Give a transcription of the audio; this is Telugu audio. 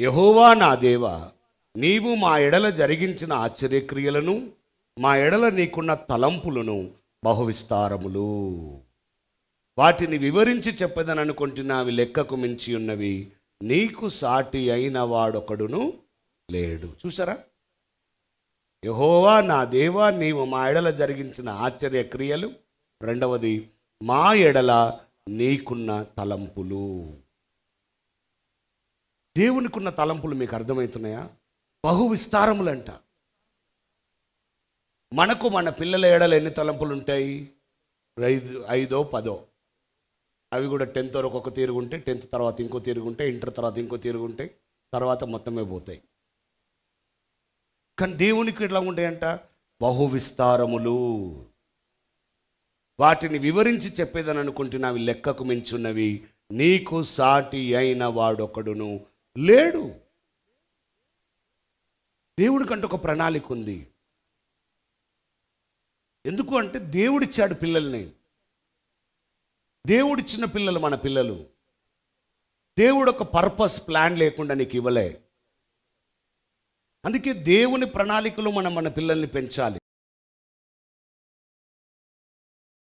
యహోవా నా దేవా నీవు మా ఎడల జరిగించిన ఆశ్చర్యక్రియలను మా ఎడల నీకున్న తలంపులను బహువిస్తారములు. వాటిని వివరించి చెప్పదననుకుంటున్నా అవి లెక్కకు మించి ఉన్నవి నీకు సాటి అయిన వాడొకడును లేడు. చూసారా యహోవా నా దేవా నీవు మా ఎడల జరిగించిన ఆశ్చర్య క్రియలు రెండవది మా ఎడల నీకున్న తలంపులు. దేవునికున్న తలంపులు మీకు అర్థమవుతున్నాయా? బహు విస్తారములంట మనకు మన పిల్లల ఏడలు ఎన్ని తలంపులు ఉంటాయి ఐదు ఐదో పదో. అవి కూడా టెన్త్ వరకు ఒక తీరుగుంటే టెన్త్ తర్వాత ఇంకో తీరుగుంటే ఇంటర్ తర్వాత ఇంకో తీరుగుంటే తర్వాత మొత్తమే పోతాయి. కానీ దేవునికి ఎట్లా ఉంటాయంట? బహు విస్తారములు వాటిని వివరించి చెప్పేదని అనుకుంటున్నవి లెక్కకు మించున్నవి. నీకు సాటి అయిన వాడొకడును. లేడు. దేవుడికంటే ఒక ప్రణాళిక ఉంది. ఎందుకు అంటే దేవుడిచ్చాడు పిల్లల్ని. దేవుడిచ్చిన పిల్లలు మన పిల్లలు. దేవుడు ఒక పర్పస్ ప్లాన్ లేకుండా నీకు ఇవ్వలే. అందుకే దేవుని ప్రణాళికలో మనం మన పిల్లల్ని పెంచాలి.